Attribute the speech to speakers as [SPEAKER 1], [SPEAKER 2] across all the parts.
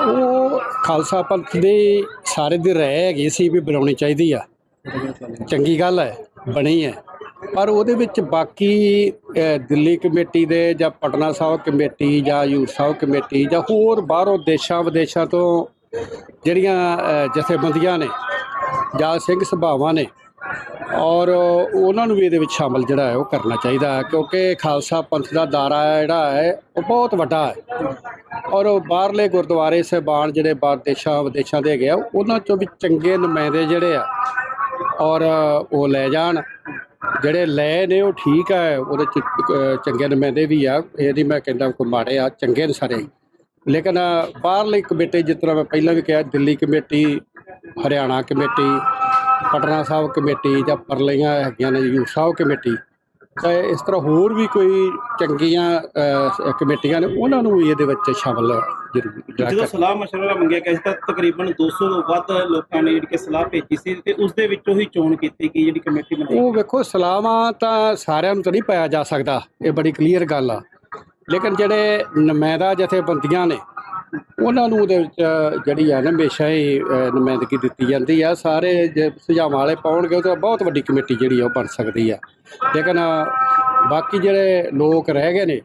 [SPEAKER 1] ਉਹ ਖਾਲਸਾ ਪੰਥ ਦੀ ਸਾਰੇ ਦੀ ਰਹਿ ਹੈਗੀ ਸੀ ਵੀ ਬਣਾਉਣੀ ਚਾਹੀਦੀ ਆ। ਚੰਗੀ ਗੱਲ ਹੈ, ਬਣੀ ਹੈ। ਪਰ ਉਹਦੇ ਵਿੱਚ ਬਾਕੀ ਦਿੱਲੀ ਕਮੇਟੀ ਦੇ ਜਾਂ ਪਟਨਾ ਸਾਹਿਬ ਕਮੇਟੀ ਜਾਂ ਹਜ਼ੂਰ ਸਾਹਿਬ ਕਮੇਟੀ ਜਾਂ ਹੋਰ ਬਾਹਰੋਂ ਦੇਸ਼ਾਂ ਵਿਦੇਸ਼ਾਂ ਤੋਂ ਜਿਹੜੀਆਂ ਜਥੇਬੰਦੀਆਂ ਨੇ ਜਾਂ ਸਿੰਘ ਸਭਾਵਾਂ ਨੇ ਔਰ ਉਹਨਾਂ ਨੂੰ ਵੀ ਇਹਦੇ ਵਿੱਚ ਸ਼ਾਮਲ ਜਿਹੜਾ ਹੈ ਉਹ ਕਰਨਾ ਚਾਹੀਦਾ ਹੈ, ਕਿਉਂਕਿ ਖਾਲਸਾ ਪੰਥ ਦਾ ਦਾਇਰਾ ਜਿਹੜਾ ਹੈ, ਉਹ ਬਹੁਤ ਵੱਡਾ ਹੈ। ਔਰ ਉਹ ਬਾਹਰਲੇ ਗੁਰਦੁਆਰੇ ਸਾਹਿਬਾਨ ਜਿਹੜੇ ਬਾਹਰ ਦੇਸ਼ਾਂ ਵਿਦੇਸ਼ਾਂ ਦੇ ਹੈਗੇ ਆ, ਉਹਨਾਂ ਚੋਂ ਵੀ ਚੰਗੇ ਨੁਮਾਇੰਦੇ ਜਿਹੜੇ ਆ, ਔਰ ਉਹ ਲੈ ਜਾਣ। ਜਿਹੜੇ ਲੈ ਨੇ, ਉਹ ਠੀਕ ਹੈ, ਉਹਦੇ ਚ ਚੰਗੇ ਨੁਮਾਇੰਦੇ ਵੀ ਆ ਇਹਦੀ ਮੈਂ ਕਹਿੰਦਾ ਕੋਈ ਮਾੜੇ ਆ, ਚੰਗੇ ਨੇ ਸਾਰੇ। ਲੇਕਿਨ ਬਾਹਰਲੇ ਕਮੇਟੀ, ਜਿਸ ਤਰ੍ਹਾਂ ਮੈਂ ਪਹਿਲਾਂ ਵੀ ਕਿਹਾ, Delhi committee, Haryana committee Patna Sahib committee ਜਾਂ ਪਰਲੀਆਂ ਹੈਗੀਆਂ ਨੇ ਹਜ਼ੂਰ ਸਾਹਿਬ ਕਮੇਟੀ ਤਾਂ ਇਸ ਤਰ੍ਹਾਂ ਹੋਰ ਵੀ ਕੋਈ ਚੰਗੀਆਂ ਕਮੇਟੀਆਂ ਨੇ ਉਹਨਾਂ ਨੂੰ ਇਹਦੇ ਵਿੱਚ ਸ਼ਾਮਲ ਜ਼ਰੂਰ ਜਿਹੜਾ
[SPEAKER 2] ਜਦੋਂ ਸਲਾਹ ਮਸ਼ਵਰਾ ਮੰਗਿਆ ਗਿਆ ਸੀ ਤਾਂ ਤਕਰੀਬਨ 200 ਤੋਂ ਵੱਧ ਲੋਕਾਂ ਨੇ ਜਿਹੜੀ ਕਿ ਸਲਾਹ ਭੇਜੀ ਸੀ ਤੇ ਉਸ ਦੇ ਵਿੱਚੋਂ ਹੀ ਚੋਣ ਕੀਤੀ ਗਈ ਜਿਹੜੀ ਕਮੇਟੀ ਬਣਾਈ
[SPEAKER 1] ਉਹ ਵੇਖੋ ਸਲਾਹਾਂ ਤਾਂ ਸਾਰਿਆਂ ਨੂੰ ਤਾਂ ਨਹੀਂ ਪਾਇਆ ਜਾ ਸਕਦਾ ਇਹ ਬੜੀ ਕਲੀਅਰ ਗੱਲ ਆ। ਲੇਕਿਨ ਜਿਹੜੇ ਨੁਮਾਇੰਦਾ ਜਥੇਬੰਦੀਆਂ ਨੇ ਉਹਨਾਂ ਨੂੰ ਉਹਦੇ ਵਿੱਚ ਜਿਹੜੀ ਹੈ ਨਾ ਹਮੇਸ਼ਾ ਹੀ ਨੁਮਾਇੰਦਗੀ ਦਿੱਤੀ ਜਾਂਦੀ ਆ। ਸਾਰੇ ਜੇ ਸੁਝਾਵਾਂ ਵਾਲੇ ਪਾਉਣਗੇ, ਉਹ ਤਾਂ ਬਹੁਤ ਵੱਡੀ ਕਮੇਟੀ ਜਿਹੜੀ ਆ, ਉਹ ਬਣ ਸਕਦੀ ਆ। ਲੇਕਿਨ ਬਾਕੀ ਜਿਹੜੇ ਲੋਕ ਰਹਿ ਗਏ ਨੇ,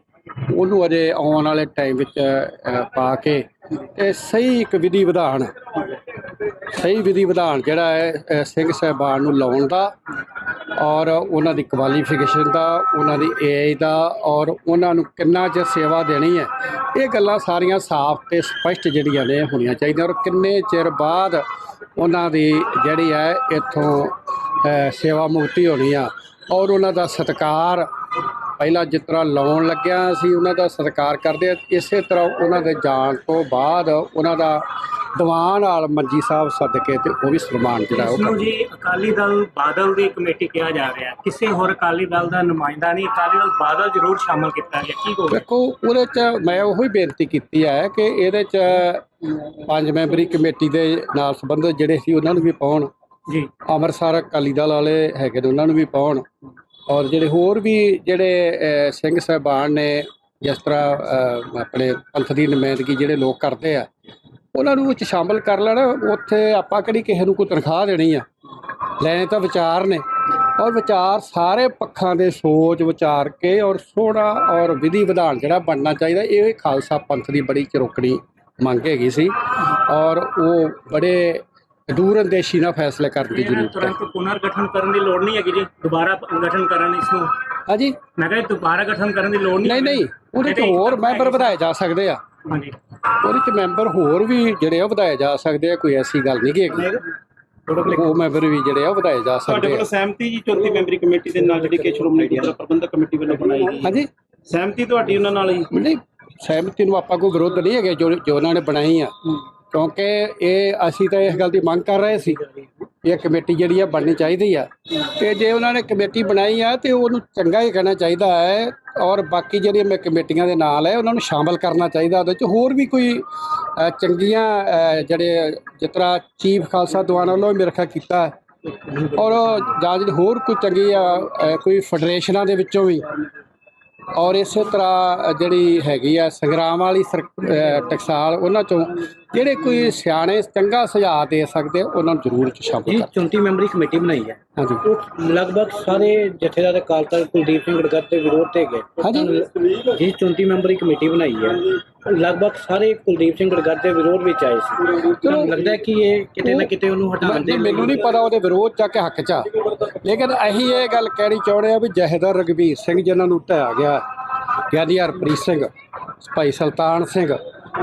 [SPEAKER 1] ਉਹਨੂੰ ਅਜੇ ਆਉਣ ਵਾਲੇ ਟਾਈਮ ਵਿੱਚ ਪਾ ਕੇ ਤੇ ਸਹੀ ਇੱਕ ਵਿਧੀ ਵਿਧਾਨ ਸਹੀ ਵਿਧੀ ਵਿਧਾਨ ਜਿਹੜਾ ਹੈ ਸਿੰਘ ਸਾਹਿਬਾਨ ਨੂੰ ਲਾਉਣ ਦਾ ਔਰ ਉਹਨਾਂ ਦੀ ਕੁਆਲੀਫਿਕੇਸ਼ਨ ਦਾ, ਉਹਨਾਂ ਦੀ ਏਜ ਦਾ, ਔਰ ਉਹਨਾਂ ਨੂੰ ਕਿੰਨਾ ਚਿਰ ਸੇਵਾ ਦੇਣੀ ਹੈ, ਇਹ ਗੱਲਾਂ ਸਾਰੀਆਂ ਸਾਫ਼ ਤੇ ਸਪਸ਼ਟ ਜਿਹੜੀਆਂ ਨੇ ਹੋਣੀਆਂ ਚਾਹੀਦੀਆਂ, ਔਰ ਕਿੰਨੇ ਚਿਰ ਬਾਅਦ ਉਹਨਾਂ ਦੀ ਜਿਹੜੀ ਹੈ ਇੱਥੋਂ ਸੇਵਾ ਮੁਕਤੀ ਹੋਣੀ ਆ। ਔਰ ਉਹਨਾਂ ਦਾ ਸਤਿਕਾਰ ਪਹਿਲਾਂ ਜਿਸ ਤਰ੍ਹਾਂ ਲਾਉਣ ਲੱਗਿਆ ਸੀ ਉਹਨਾਂ ਦਾ ਸਤਿਕਾਰ ਕਰਦੇ ਇਸੇ ਤਰ੍ਹਾਂ ਉਹਨਾਂ ਦੇ ਜਾਣ ਤੋਂ ਬਾਅਦ ਉਹਨਾਂ ਦਾ ਦੀਵਾਨ ਨਾਲ ਮੰਜੀ ਸਾਹਿਬ ਸੱਦ ਕੇ ਤੇ ਉਹ ਵੀ ਸਨਮਾਨ ਜਿਹੜਾ ਉਹ
[SPEAKER 3] ਨੂੰ ਜੀ ਅਕਾਲੀ ਦਲ ਬਾਦਲ ਦੀ ਕਮੇਟੀ ਕਿਹਾ ਜਾ ਰਿਹਾ ਹੈ। ਕਿਸੇ ਹੋਰ ਅਕਾਲੀ ਦਲ ਦਾ ਨੁਮਾਇੰਦਾ ਨਹੀਂ ਅਕਾਲੀ ਦਲ ਬਾਦਲ ਜ਼ਰੂਰ ਸ਼ਾਮਲ ਕੀਤਾ ਗਿਆ। ਕੀ ਕਹੋਗੇ?
[SPEAKER 1] ਵੇਖੋ ਉਹਦੇ ਚ ਮੈਂ ਉਹੀ ਬੇਨਤੀ ਕੀਤੀ ਹੈ ਕਿ ਇਹਦੇ ਚ ਪੰਜ ਮੈਂਬਰੀ ਕਮੇਟੀ ਦੇ ਨਾਲ ਸੰਬੰਧਿਤ ਜਿਹੜੇ ਸੀ ਉਹਨਾਂ ਨੂੰ ਵੀ ਪਾਉਣ।
[SPEAKER 3] ਜੀ।
[SPEAKER 1] ਅੰਮ੍ਰਿਤਸਰ ਅਕਾਲੀ ਦਲ ਵਾਲੇ ਹੈਗੇ ਨੇ ਉਹਨਾਂ ਨੂੰ ਵੀ ਪਾਉਣ। ਔਰ ਜਿਹੜੇ ਹੋਰ ਵੀ ਜਿਹੜੇ ਸਿੰਘ ਸਾਹਿਬਾਨ ਨੇ ਜਿਸ ਤਰ੍ਹਾਂ ਆਪਣੇ ਪੰਥ ਦੀ ਨੁਮਾਇੰਦਗੀ ਜਿਹੜੇ ਲੋਕ ਕਰਦੇ ਆ ਉਹਨਾਂ ਨੂੰ ਵਿੱਚ ਸ਼ਾਮਲ ਕਰ ਲੈਣ ਉੱਥੇ ਆਪਾਂ ਕਿਹੜੀ ਕਿਸੇ ਨੂੰ ਕੋਈ ਤਨਖਾਹ ਦੇਣੀ ਆ। ਲੈਣੇ ਤਾਂ ਵਿਚਾਰ ਨੇ। ਔਰ ਵਿਚਾਰ ਸਾਰੇ ਪੱਖਾਂ ਦੇ ਸੋਚ ਵਿਚਾਰ ਕੇ ਔਰ ਸੋਹਣਾ ਔਰ ਵਿਧੀ ਵਿਧਾਨ ਜਿਹੜਾ ਬਣਨਾ ਚਾਹੀਦਾ ਇਹ ਖਾਲਸਾ ਪੰਥ ਦੀ ਬੜੀ ਚਰੋਕਣੀ ਮੰਗ ਹੈਗੀ ਸੀ। ਔਰ ਉਹ ਬੜੇ ਦੂਰ ਅੰਦੇਸ਼ੀ ਨਾਲ ਫੈਸਲੇ ਕਰਨ ਦੀ ਜ਼ਰੂਰਤ ਹੈ।
[SPEAKER 3] ਤੁਰੰਤ ਪੁਨਰ ਗਠਨ ਕਰਨ ਦੀ ਲੋੜ ਨਹੀਂ ਹੈਗੀ ਜੀ ਦੁਬਾਰਾ ਗਠਨ ਕਰਨ ਇਸ ਨੂੰ
[SPEAKER 1] ਹਾਂਜੀ।
[SPEAKER 3] ਮੈਂ ਕਹਿੰਦਾ ਦੁਬਾਰਾ ਗਠਨ ਕਰਨ ਦੀ ਲੋੜ ਨਹੀਂ
[SPEAKER 1] ਨਹੀਂ ਨਹੀਂ ਉਹਦੇ ਚ ਹੋਰ ਮੈਂਬਰ ਵਧਾਏ ਜਾ ਸਕਦੇ ਆ।
[SPEAKER 3] ਹਾਂਜੀ।
[SPEAKER 1] ਉਹਦੇ ਚ ਮੈਂਬਰ ਹੋਰ ਵੀ ਜਿਹੜੇ ਆ ਵਧਾਏ ਜਾ ਸਕਦੇ ਆ ਕੋਈ ਐਸੀ ਗੱਲ ਨਹੀਂ ਹੈਗੀ ਉਹ ਮੈਂਬਰ ਵੀ ਜਿਹੜੇ ਆ ਉਹ ਵਧਾਏ ਜਾ
[SPEAKER 2] ਤੁਹਾਡੇ
[SPEAKER 1] ਸਕਦੇ
[SPEAKER 2] ਵੱਲੋਂ
[SPEAKER 1] ਆ
[SPEAKER 2] ਸਹਿਮਤੀ ਜੀ ਚੌਥੀ ਮੈਂਬਰੀ ਕਮੇਟੀ ਦੇ ਨਾਲ ਜਿਹੜੀ ਕਿ ਸ਼੍ਰੋਮਣੀ ਗੁਰਦੁਆਰਾ ਪ੍ਰਬੰਧਕ ਕਮੇਟੀ ਵੱਲੋਂ ਬਣਾਈ ਗਈ ਹੈ।
[SPEAKER 1] ਹਾਂਜੀ।
[SPEAKER 2] ਸਹਿਮਤੀ ਤੁਹਾਡੀ ਉਹਨਾਂ ਨਾਲ ਹੀ
[SPEAKER 1] ਨਹੀਂ ਸਹਿਮਤੀ ਨੂੰ ਆਪਾਂ ਕੋਈ ਵਿਰੋਧ ਨਹੀਂ ਹੈਗੇ ਜੋ ਜੋ ਉਹਨਾਂ ਨੇ ਬਣਾਈ ਆ। ਕਿਉਂਕਿ ਇਹ ਅਸੀਂ ਤਾਂ ਇਸ ਗੱਲ ਦੀ ਮੰਗ ਕਰ ਰਹੇ ਸੀ। ਇਹ ਕਮੇਟੀ ਜਿਹੜੀ ਆ ਬਣਨੀ ਚਾਹੀਦੀ ਆ। ਤੇ ਜੇ ਉਹਨਾਂ ਨੇ ਕਮੇਟੀ ਬਣਾਈ ਆ ਤੇ ਉਹਨੂੰ ਚੰਗਾ ਹੀ ਕਹਿਣਾ ਚਾਹੀਦਾ ਹੈ ਔਰ ਬਾਕੀ ਜਿਹੜੀਆਂ ਮੈਂ ਕਮੇਟੀਆਂ ਦੇ ਨਾਲ ਹੈ, ਉਹਨਾਂ ਨੂੰ ਸ਼ਾਮਲ ਕਰਨਾ ਚਾਹੀਦਾ ਉਹਦੇ ਚ ਹੋਰ ਵੀ ਕੋਈ ਚੰਗੀਆਂ ਜਿਹੜੇ ਜਿਸ ਤਰ੍ਹਾਂ ਚੀਫ ਖਾਲਸਾ ਦੀਵਾਨ ਵੱਲੋਂ ਵੀ ਮੇਰੇ ਖਿਆਲ ਕੀਤਾ ਔਰ ਜਾਂ ਜਿਹੜੀ ਹੋਰ ਕੋਈ ਚੰਗੀ ਆ ਕੋਈ ਫੈਡਰੇਸ਼ਨਾਂ ਦੇ ਵਿੱਚੋਂ ਵੀ। ਔਰ ਇਸੇ ਤਰ੍ਹਾਂ ਜਿਹੜੀ ਹੈਗੀ ਆ ਸੰਗਰਾਮ ਵਾਲੀ ਸਰ- ਟਕਸਾਲ, ਉਹਨਾਂ ਚੋਂ ਜਿਹੜੇ ਕੋਈ ਸਿਆਣੇ ਚੰਗਾ ਸੁਝਾਅ ਦੇ ਸਕਦੇ ਉਹਨਾਂ ਨੂੰ ਜ਼ਰੂਰ ਚ ਸ਼ਾਮਲ
[SPEAKER 4] ਜੀ
[SPEAKER 1] ਕਰ।
[SPEAKER 4] 34 ਮੈਂਬਰੀ ਕਮੇਟੀ ਬਣਾਈ ਹੈ।
[SPEAKER 1] ਹਾਂਜੀ।
[SPEAKER 4] ਉਹ ਲਗਭਗ ਸਾਰੇ ਜਥੇਦਾਰ ਅਕਾਲ ਤਖਤ ਕੁਲਦੀਪ ਸਿੰਘ ਗੜਗੜ ਦੇ ਵਿਰੋਧ ਤੇ ਗਏ।
[SPEAKER 1] ਹਾਂਜੀ।
[SPEAKER 4] ਜੀ 34 ਮੈਂਬਰੀ ਕਮੇਟੀ ਬਣਾਈ ਹੈ। ਲਗਭਗ ਸਾਰੇ ਕੁਲਦੀਪ ਸਿੰਘ ਗੜਗੜ ਦੇ ਵਿਰੋਧ ਵਿੱਚ ਆਏ ਸੀ। ਤੁਹਾਨੂੰ ਲੱਗਦਾ ਕਿ ਇਹ ਕਿਤੇ ਨਾ ਕਿਤੇ ਉਹਨੂੰ ਹਟਾਉਣ ਦੇ
[SPEAKER 1] ਮੈਨੂੰ ਨਹੀਂ ਪਤਾ ਉਹਦੇ ਵਿਰੋਧ ਚ ਕਿ ਹੱਕ ਚ ਆ। ਲੇਕਿਨ ਅਸੀਂ ਇਹ ਗੱਲ ਕਹਿਣੀ ਚਾਹੁੰਦੇ ਆ ਵੀ ਜਹੇਦਾਰ ਰਗਵੀਰ ਸਿੰਘ ਜਿਨ੍ਹਾਂ ਨੂੰ ਢਾਇਆ ਗਿਆ ਗਿਆਨੀ ਹਰਪ੍ਰੀਤ ਸਿੰਘ ਭਾਈ ਸੁਲਤਾਨ ਸਿੰਘ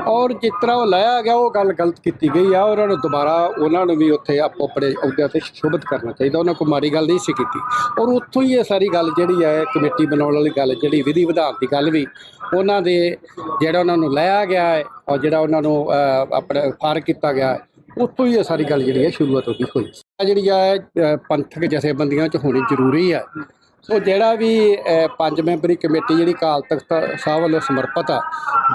[SPEAKER 1] ਔਰ ਜਿਸ ਤਰ੍ਹਾਂ ਉਹ ਲਾਇਆ ਗਿਆ, ਉਹ ਗੱਲ ਗਲਤ ਕੀਤੀ ਗਈ ਆ ਉਹਨਾਂ ਨੂੰ ਦੁਬਾਰਾ ਉਹਨਾਂ ਨੂੰ ਵੀ ਉੱਥੇ ਆਪੋ ਆਪਣੇ ਅਹੁਦਿਆਂ ਤੇ ਸ਼ੁਭਤ ਕਰਨਾ ਚਾਹੀਦਾ, ਉਹਨਾਂ ਕੋਈ ਮਾੜੀ ਗੱਲ ਨਹੀਂ ਸੀ ਕੀਤੀ। ਔਰ ਉੱਥੋਂ ਹੀ ਇਹ ਸਾਰੀ ਗੱਲ ਜਿਹੜੀ ਹੈ ਕਮੇਟੀ ਬਣਾਉਣ ਵਾਲੀ ਗੱਲ, ਜਿਹੜੀ ਵਿਧੀ ਵਿਧਾਨ ਦੀ ਗੱਲ ਵੀ, ਉਹਨਾਂ ਦੇ ਜਿਹੜਾ ਉਹਨਾਂ ਨੂੰ ਲਾਇਆ ਗਿਆ ਹੈ, ਔਰ ਜਿਹੜਾ ਉਹਨਾਂ ਨੂੰ ਆਪਣਾ ਆਪਣੇ ਫਾਰਗ ਕੀਤਾ ਗਿਆ ਹੈ, ਉੱਥੋਂ ਹੀ ਇਹ ਸਾਰੀ ਗੱਲ ਜਿਹੜੀ ਹੈ ਸ਼ੁਰੂਆਤ ਉਹਦੀ ਹੋਈ। ਜਿਹੜੀ ਹੈ ਪੰਥਕ ਜਥੇਬੰਦੀਆਂ 'ਚ ਹੋਣੀ ਜ਼ਰੂਰੀ ਹੈ ਸੋ ਜਿਹੜਾ ਵੀ ਪੰਜ ਮੈਂਬਰੀ ਕਮੇਟੀ ਜਿਹੜੀ ਅਕਾਲ ਤਖਤ ਸਾਹਿਬ ਵੱਲੋਂ ਸਮਰਪਿਤ ਆ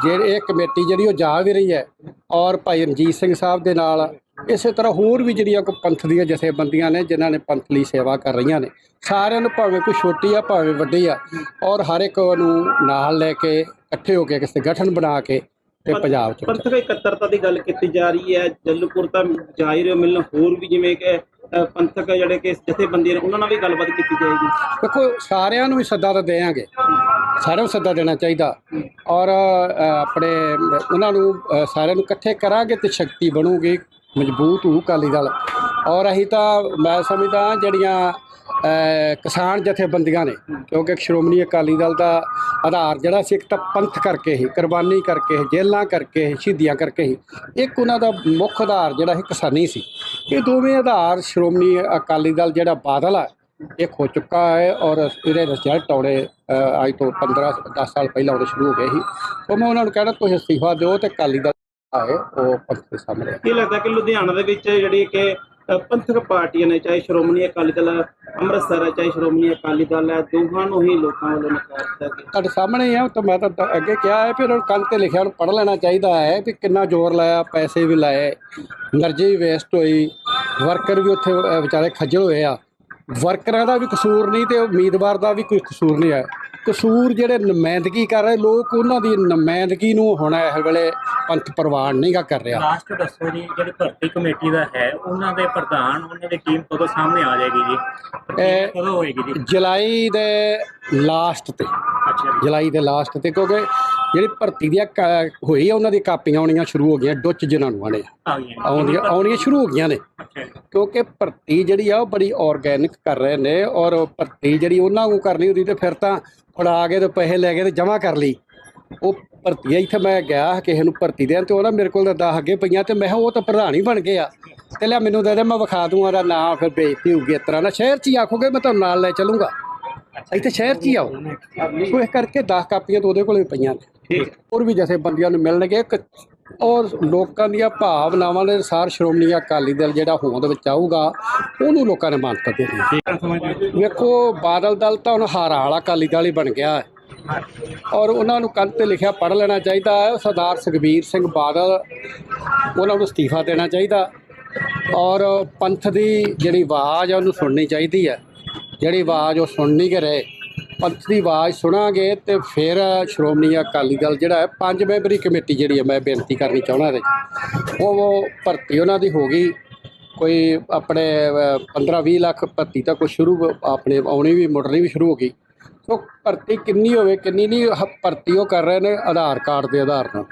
[SPEAKER 1] ਜਿਹੜੀ ਇਹ ਕਮੇਟੀ ਜਿਹੜੀ ਉਹ ਜਾ ਵੀ ਰਹੀ ਹੈ ਔਰ ਭਾਈ ਰਣਜੀਤ ਸਿੰਘ ਸਾਹਿਬ ਦੇ ਨਾਲ ਇਸੇ ਤਰ੍ਹਾਂ ਹੋਰ ਵੀ ਜਿਹੜੀਆਂ ਕੋ ਪੰਥ ਦੀਆਂ ਜਥੇਬੰਦੀਆਂ ਨੇ ਜਿਨ੍ਹਾਂ ਨੇ ਪੰਥ ਲਈ ਸੇਵਾ ਕਰ ਰਹੀਆਂ ਨੇ। ਸਾਰਿਆਂ ਨੂੰ ਭਾਵੇਂ ਕੋਈ ਛੋਟੀ ਆ ਭਾਵੇਂ ਵੱਡੀ ਆ ਔਰ ਹਰ ਇੱਕ ਨੂੰ ਨਾਲ ਲੈ ਕੇ ਇਕੱਠੇ ਹੋ ਕੇ ਕਿਸੇ ਗਠਨ ਬਣਾ ਕੇ ਤੇ ਪੰਜਾਬ ਚ
[SPEAKER 2] ਪੰਥਕ ਇਕੱਤਰਤਾ ਦੀ ਗੱਲ ਕੀਤੀ ਜਾ ਰਹੀ ਹੈ ਜਲਪੁਰ ਤਾਂ ਜਾ ਹੀ ਰਹੇ ਹੋ ਮਿਲਣ ਹੋਰ ਵੀ ਜਿਵੇਂ ਕਿ ਪੰਥਕ ਜਿਹੜੇ ਕਿ ਜਥੇਬੰਦੀ ਨੇ, ਉਹਨਾਂ ਨਾਲ ਵੀ ਗੱਲਬਾਤ ਕੀਤੀ ਜਾਏਗੀ।
[SPEAKER 1] ਦੇਖੋ, ਸਾਰਿਆਂ ਨੂੰ ਹੀ ਸੱਦਾ ਤਾਂ ਦੇਵਾਂਗੇ। ਸਾਰਿਆਂ ਨੂੰ ਸੱਦਾ ਦੇਣਾ ਚਾਹੀਦਾ। ਔਰ ਆਪਣੇ, ਉਹਨਾਂ ਨੂੰ ਸਾਰਿਆਂ ਨੂੰ ਇਕੱਠੇ ਕਰਾਂਗੇ ਤੇ ਸ਼ਕਤੀ ਬਣੂਗੀ। ਮਜ਼ਬੂਤ ਹੋਊ ਅਕਾਲੀ ਦਲ। ਔਰ ਅਸੀਂ ਤਾਂ, ਮੈਂ ਸਮਝਦਾ ਜਿਹੜੀਆਂ ਕਿਸਾਨ ਜਥੇਬੰਦੀਆਂ ਨੇ, ਕਿਉਂਕਿ ਸ਼੍ਰੋਮਣੀ ਅਕਾਲੀ ਦਲ ਦਾ ਆਧਾਰ ਜਿਹੜਾ ਸੀ ਇੱਕ ਤਾਂ ਪੰਥ ਕਰਕੇ ਹੀ, ਕੁਰਬਾਨੀ ਕਰਕੇ ਹੀ ਜੇਲਾਂ ਕਰਕੇ ਹੀ, ਸ਼ਹੀਦੀਆਂ ਕਰਕੇ ਹੀ, ਇੱਕ ਉਹਨਾਂ ਦਾ ਮੁੱਖ ਆਧਾਰ ਜਿਹੜਾ ਹੈ ਕਿਸਾਨੀ ਸੀ। ਇਹ ਦੋਵੇਂ ਆਧਾਰ ਸ਼੍ਰੋਮਣੀ ਅਕਾਲੀ ਦਲ ਜਿਹੜਾ ਬਾਦਲ ਹੈ ਇਹ ਖੋ ਚੁੱਕਾ ਹੈ ਔਰ ਇਹਦੇ ਰਿਜ਼ਲਟ ਆਉਣੇ ਅੱਜ ਤੋਂ 15 10 ਸਾਲ ਪਹਿਲਾਂ ਆਉਣੇ ਸ਼ੁਰੂ ਹੋ ਗਏ ਸੀ। ਉਹ ਮੈਂ ਉਹਨਾਂ ਨੂੰ ਕਹਿਣਾ, ਤੁਸੀਂ ਅਸਤੀਫਾ ਦਿਓ ਤੇ ਅਕਾਲੀ ਦਲ ਆਏ ਉਹ ਪੰਥ ਦੇ ਸਾਹਮਣੇ
[SPEAKER 2] ਕੀ ਲੱਗਦਾ ਕਿ ਲੁਧਿਆਣਾ ਦੇ ਵਿੱਚ ਜਿਹੜੀ ਕਿ ਪੰਥਕ ਪਾਰਟੀਆਂ ਨੇ, ਚਾਹੇ ਸ਼੍ਰੋਮਣੀ ਅਕਾਲੀ ਦਲ ਅੰਮ੍ਰਿਤਸਰ ਹੈ, ਚਾਹੇ ਸ਼੍ਰੋਮਣੀ ਅਕਾਲੀ ਦਲ ਹੈ, ਦੋਹਾਂ ਨੂੰ ਹੀ ਲੋਕਾਂ ਵੱਲੋਂ ਨਕਾਰ ਦਿੱਤਾ ਗਿਆ।
[SPEAKER 1] ਤੁਹਾਡੇ ਸਾਹਮਣੇ ਹੈ ਤਾਂ ਮੈਂ ਤਾਂ ਅੱਗੇ ਕਿਹਾ ਹੈ, ਫਿਰ ਉਹ ਕੰਨ ਤੇ ਲਿਖਿਆ ਉਹਨੂੰ ਪੜ੍ਹ ਲੈਣਾ ਚਾਹੀਦਾ ਹੈ ਕਿ ਕਿੰਨਾ ਜ਼ੋਰ ਲਾਇਆ, ਪੈਸੇ ਵੀ ਲਾਏ, એનર્ਜੀ ਵੇਸਟ ਹੋਈ ਵਰਕਰ ਵੀ ਉੱਥੇ ਵਿਚਾਰੇ ਖੱਜਲ ਹੋਏ ਆ। ਵਰਕਰਾਂ ਦਾ ਵੀ ਕਸੂਰ ਨਹੀਂ ਤੇ ਉਮੀਦਵਾਰ ਦਾ ਵੀ ਕੋਈ ਕਸੂਰ ਨਹੀਂ ਹੈ। ਕਸੂਰ ਜਿਹੜੇ ਨੁਮਾਇੰਦਗੀ ਕਰ ਰਹੇ ਲੋਕ ਉਹਨਾਂ ਦੀ ਨੁਮਾਇੰਦਗੀ ਨੂੰ ਹੁਣ ਇਸ ਵੇਲੇ ਪੰਥ ਪ੍ਰਵਾਨ ਨਹੀਂਗਾ ਕਰ ਰਿਹਾ।
[SPEAKER 3] ਲਾਸਟ ਦੱਸੋ ਜੀ ਜਿਹੜੀ ਭਰਤੀ ਕਮੇਟੀ ਦਾ ਹੈ ਉਹਨਾਂ ਦੇ ਪ੍ਰਧਾਨ ਉਹਨਾਂ ਦੀ ਟੀਮ ਕਦੋਂ ਸਾਹਮਣੇ ਆ ਜਾਏਗੀ ਜੀ?
[SPEAKER 1] ਇਹ-
[SPEAKER 3] ਕਦੋਂ ਹੋਏਗੀ ਜੀ?
[SPEAKER 1] ਜੁਲਾਈ ਦੇ ਲਾਸਟ ਤੇ।
[SPEAKER 3] ਅੱਛਾ
[SPEAKER 1] ਜੁਲਾਈ ਦੇ ਲਾਸਟ ਤੇ ਕਿਉਂਕਿ ਜਿਹੜੀ ਭਰਤੀ ਕਾ- ਹੋਈ ਆ ਉਹਨਾਂ ਦੀ ਕਾਪੀਆਂ ਆਉਣੀਆਂ ਸ਼ੁਰੂ ਹੋ ਗਈਆਂ ਡੁੱਚ ਜਿਨ੍ਹਾਂ ਨੂੰ। ਆਣੇ ਆਉਂਦੀਆਂ ਆਉਣੀਆਂ ਸ਼ੁਰੂ ਹੋ ਗਈਆਂ ਨੇ। ਕਿਉਂਕਿ ਭਰਤੀ ਜਿਹੜੀ ਆ ਉਹ ਬੜੀ ਆਰਗੈਨਿਕ ਕਰ ਰਹੇ ਨੇ ਔਰ ਭਰਤੀ ਜਿਹੜੀ ਉਹਨਾਂ ਨੂੰ ਕਰਨੀ ਹੁੰਦੀ ਤੇ ਫਿਰ ਤਾਂ ਫੜਾ ਕੇ ਤੇ ਪੈਸੇ ਲੈ ਕੇ ਤੇ ਜਮ੍ਹਾਂ ਕਰ ਲਈ। ਉਹ ਭਰਤੀ ਇੱਥੇ ਮੈਂ ਗਿਆ ਕਿਸੇ ਨੂੰ ਭਰਤੀ ਦੇਣ ਤੇ ਉਹਦਾ ਮੇਰੇ ਕੋਲ ਤਾਂ 10 ਅੱਗੇ ਪਈਆਂ ਤੇ ਮੈਂ ਉਹ ਤਾਂ ਪ੍ਰਧਾਨ ਹੀ ਬਣ ਆ। ਤੇ ਲਿਆ ਮੈਨੂੰ ਦੇ ਦੇ ਮੈਂ ਵਿਖਾ ਦੂੰਗਾ ਉਹਦਾ ਨਾਂ ਫਿਰ ਬੇਇੱਜ਼ਤੀ ਹੋਊਗੀ ਇਸ ਤਰ੍ਹਾਂ ਨਾ ਸ਼ਹਿਰ 'ਚ ਹੀ ਆਖੋਗੇ ਮੈਂ ਤੁਹਾਨੂੰ ਨਾਲ ਲੈ ਚੱਲੂੰਗਾ। ਇੱਥੇ ਸ਼ਹਿਰ 'ਚ ਹੀ ਆਓ। ਸੋ ਇਸ ਕਰਕੇ 10 ਕਾਪੀਆਂ ਤਾਂ ਉਹਦੇ ਕੋਲ ਵੀ ਪਈਆਂ ਨੇ। ਹੋਰ ਵੀ ਜਥੇਬੰਦੀਆਂ ਨੂੰ ਮਿਲਣਗੇ ਇੱਕ ਔਰ ਲੋਕਾਂ ਦੀਆਂ ਭਾਵਨਾਵਾਂ ਦੇ ਅਨੁਸਾਰ ਸ਼੍ਰੋਮਣੀ ਅਕਾਲੀ ਦਲ ਜਿਹੜਾ ਹੋਂਦ ਵਿੱਚ ਆਊਗਾ ਉਹਨੂੰ ਲੋਕਾਂ ਨੇ ਮਾਨਤਾ ਦੇਣੀ ਵੇਖੋ ਬਾਦਲ ਦਲ ਤਾਂ ਹੁਣ ਹਾਰਾ ਵਾਲਾ ਅਕਾਲੀ ਦਲ ਹੀ ਬਣ ਗਿਆ ਹੈ। ਔਰ ਉਹਨਾਂ ਨੂੰ ਕੰਨ ਤੇ ਲਿਖਿਆ ਪੜ੍ਹ ਲੈਣਾ ਚਾਹੀਦਾ ਹੈ। ਸਰਦਾਰ ਸੁਖਬੀਰ ਸਿੰਘ ਬਾਦਲ ਉਹਨਾਂ ਨੂੰ ਅਸਤੀਫਾ ਦੇਣਾ ਚਾਹੀਦਾ। ਔਰ ਪੰਥ ਦੀ ਜਿਹੜੀ ਆਵਾਜ਼ ਹੈ ਉਹਨੂੰ ਸੁਣਨੀ ਚਾਹੀਦੀ ਹੈ। ਜਿਹੜੀ ਆਵਾਜ਼ ਉਹ ਸੁਣ ਨਹੀਂ ਰਹੇ। ਪੰਥ ਦੀ ਆਵਾਜ਼ ਸੁਣਾਂਗੇ ਤੇ ਫਿਰ ਸ਼੍ਰੋਮਣੀ ਅਕਾਲੀ ਦਲ ਜਿਹੜਾ ਹੈ ਪੰਜ ਮੈਂਬਰੀ ਕਮੇਟੀ ਜਿਹੜੀ ਹੈ, ਮੈਂ ਬੇਨਤੀ ਕਰਨੀ ਚਾਹੁੰਦਾ ਇਹਦੇ 'ਚ। ਉਹ ਭਰਤੀ ਉਹਨਾਂ ਦੀ ਹੋ ਗਈ। ਕੋਈ ਆਪਣੇ 15-20 ਲੱਖ ਭਰਤੀ ਤਾਂ ਕੋਈ ਸ਼ੁਰੂ ਆਪਣੇ ਆਉਣੀ ਵੀ, ਮੁੜਨੀ ਵੀ ਸ਼ੁਰੂ ਹੋ ਗਈ। ਸੋ ਭਰਤੀ ਕਿੰਨੀ ਹੋਵੇ, ਕਿੰਨੀ ਨਹੀਂ, ਹ- ਭਰਤੀ ਉਹ ਕਰ ਰਹੇ ਨੇ ਆਧਾਰ ਕਾਰਡ ਦੇ ਆਧਾਰ ਨਾਲ।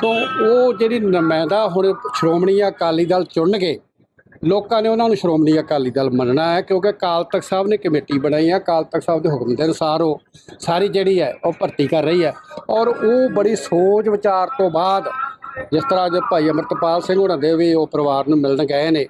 [SPEAKER 1] ਸੋ ਉਹ ਜਿਹੜੀ ਨੁਮਾਇੰਦਾ ਹੁਣ ਸ਼੍ਰੋਮਣੀ ਅਕਾਲੀ ਦਲ ਚੁਣਨਗੇ ਲੋਕਾਂ ਨੇ ਉਹਨਾਂ ਨੂੰ ਸ਼੍ਰੋਮਣੀ ਅਕਾਲੀ ਦਲ ਮੰਨਣਾ ਹੈ, ਕਿਉਂਕਿ ਅਕਾਲ ਤਖਤ ਸਾਹਿਬ ਨੇ ਕਮੇਟੀ ਬਣਾਈ ਹੈ, ਅਕਾਲ ਤਖਤ ਸਾਹਿਬ ਦੇ ਹੁਕਮ ਦੇ ਅਨੁਸਾਰ ਉਹ ਸਾਰੀ ਜਿਹੜੀ ਹੈ, ਉਹ ਭਰਤੀ ਕਰ ਰਹੀ ਹੈ। ਔਰ ਉਹ ਬੜੀ ਸੋਚ ਵਿਚਾਰ ਤੋਂ ਬਾਅਦ ਜਿਸ ਤਰ੍ਹਾਂ ਜੇ ਭਾਈ ਅਮਰਤਪਾਲ ਸਿੰਘ ਹੋਣਾ ਦੇ ਵੀ ਉਹ ਪਰਿਵਾਰ ਨੂੰ ਮਿਲਣ ਗਏ ਨੇ